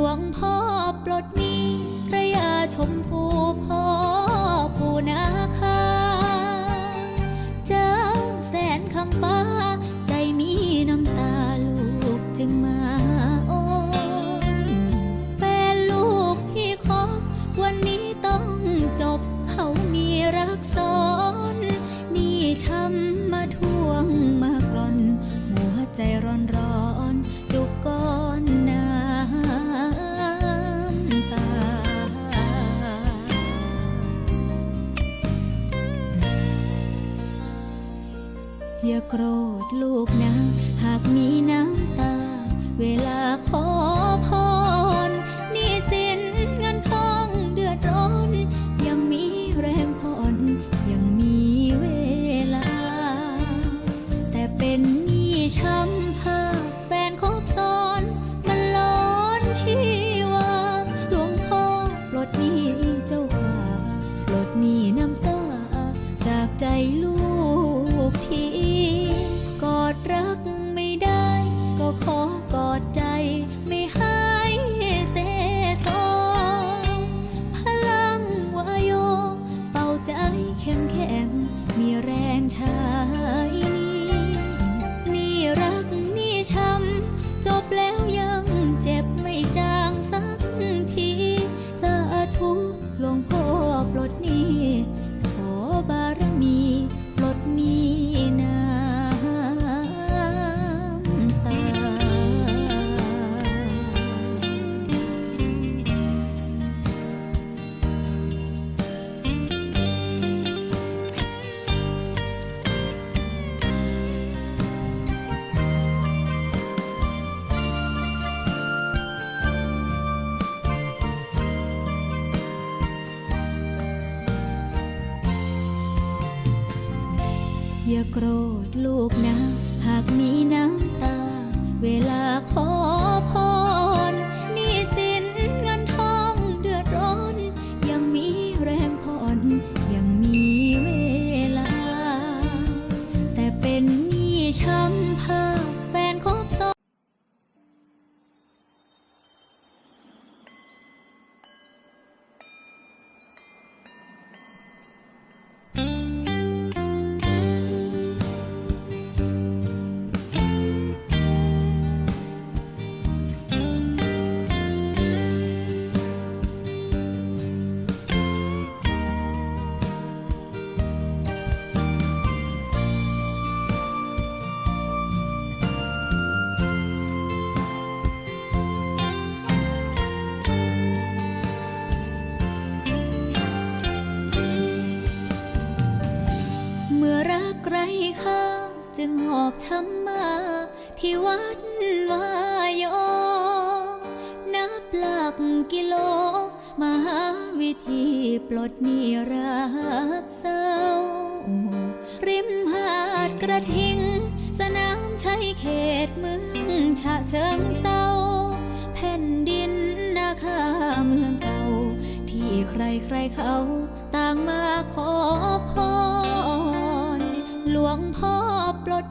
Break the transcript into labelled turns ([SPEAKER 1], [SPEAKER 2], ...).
[SPEAKER 1] ลวงพ่อปลดหนี้พระยาชมพูพ่อปูนาคา เจ้าแสนคำป้า อย่าโกรธลูกนะ หากมีน้ำตา เวลาขอพรนี่สินเงินทองเดือดร้อน ยังมีแรงผ่อนยังมีเวลา แต่เป็นหนี้ช้ำภาพแฟนคบซ้อน มันร้อนชีวาหลวงพ่อปลดหนี้เจ้าค่ะปลดหนี้น้ำตา จากใจลูก ที กอดรักไม่ได้ก็ขอ อย่าโกรธลูกนะ หากมีน้ำตา เวลาขอพร ข้าจึงหอบช้ำมา ที่วัดวายอนับหลักกิโลมาหาวิธีปลดหนี้รักเศร้า ริมหาดกระทิง สนามชัยเขตเมืองฉะเชิงเศร้า แผ่นดินนาคาเมืองเก่า ที่ใครใครๆเขาต่างมาขอพร วงพ่อปลด